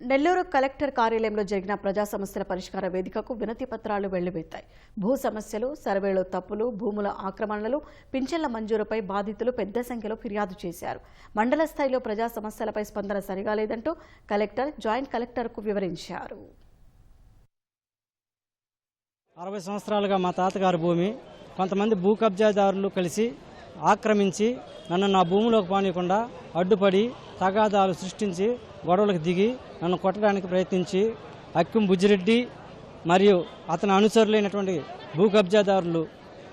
Nellore collector కార్యాలయంలో జరిగిన ప్రజా సమస్యల పరిష్కార వేదికకు వినతి పత్రాలు వెల్లువెత్తాయి భూ సమస్యలు సర్వేలో తప్పులు భూముల ఆక్రమణలు పింఛన్ల మంజూరుపై బాధితులు పెద్ద సంఖ్యలో ఫిర్యాదు చేశారు. మండల స్థాయిలో ప్రజా సమస్యలపై స్పందన సరిగా లేదంటూ కలెక్టర్ జాయింట్ కలెక్టర్కు వివరించారు. అరవై సంవత్సరాలుగా మా తాతగారి భూమి కొంతమంది భూ కబ్జాదారులు కలిసి ఆక్రమించి నన్ను నా భూమిలోకి పానియకుండా అడ్డుపడి తగాదాలు సృష్టించి గొడవలకు దిగి నన్ను కొట్టడానికి ప్రయత్నించి అక్కిం బుజ్జిరెడ్డి మరియు అతని అనుచరులైనటువంటి భూ కబ్జాదారులు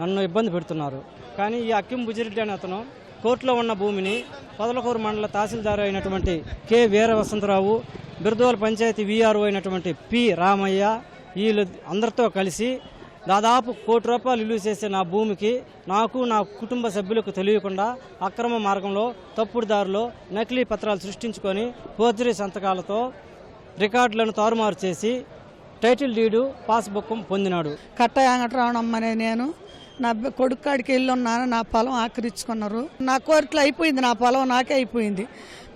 నన్ను ఇబ్బంది పెడుతున్నారు. కానీ ఈ అక్కిం బుజ్జిరెడ్డి అనే అతను కోర్టులో ఉన్న భూమిని పొదలకూరు మండల తహసీల్దారు అయినటువంటి కె. వీర వసంతరావు బిర్దోల పంచాయతీ వీఆర్ఓ అయినటువంటి పి. రామయ్య వీళ్ళు అందరితో కలిసి దాదాపు కోటి రూపాయలు విలువ చేసే నా భూమికి నాకు నా కుటుంబ సభ్యులకు తెలియకుండా అక్రమ మార్గంలో తప్పుడు దారిలో నకిలీ పత్రాలు సృష్టించుకొని ఫోర్జరీ సంతకాలతో రికార్డులను తారుమారు చేసి టైటిల్ డీడు పాస్బుక్ పొందినాడు. కట్ట వెంకటరమణమ్మ అనే నేను. నా బి- కొడుకు కాడికి వెళ్ళి ఉన్నాను నా పొలం ఆక్రమించుకున్నారు నా కోర్టులో అయిపోయింది నా పొలం నాకే అయిపోయింది.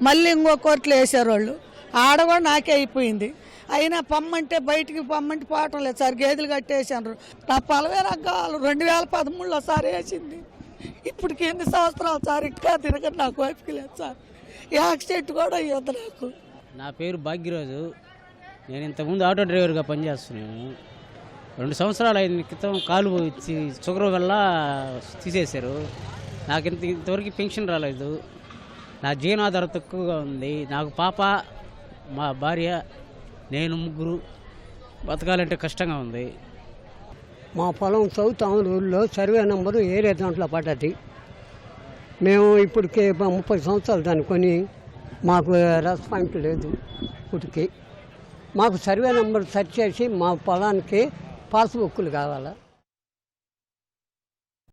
మళ్ళీ ఇంకో కోర్టులో వేసారు వాళ్ళు ఆడ కూడా నాకే అయిపోయింది. అయినా పమ్మంటే బయటికి పమ్మంటే పోవటం లేదు. సార్ గేదెలు కట్టేసారు నా పొలమే రకాలు రెండు వేల పదమూడులో సార్ వేసింది. ఇప్పటికి ఎన్ని సంవత్సరాలు సార్ ఇంకా తిరగదు నాకు వైపుకి లేదు సార్. యాక్సిడెంట్ కూడా అయ్యొద్దు నాకు. నా పేరు భాగ్యరాజు. నేను ఇంతకుముందు ఆటో డ్రైవర్గా పనిచేస్తున్నాను. రెండు సంవత్సరాలు అయిన క్రితం కాలు ఇచ్చి షుగర్ వల్ల తీసేశారు. నాకు ఇంత ఇంతవరకు పెన్షన్ రాలేదు. నా జీవనాధారం తక్కువగా ఉంది. నాకు పాప మా భార్య నేను ముగ్గురు బతకాలంటే కష్టంగా ఉంది. మా పొలం సౌత్ ఊళ్ళో సర్వే నెంబరు ఏరే దాంట్లో పడ్డది. మేము ఇప్పటికే ముప్పై సంవత్సరాలు దాన్ని కొని మాకు రెస్పాన్స్ లేదు ఇప్పటికి. మాకు సర్వే నెంబర్ సెర్చ్ చేసి మా పొలానికి పాస్బుక్లు కావాలా.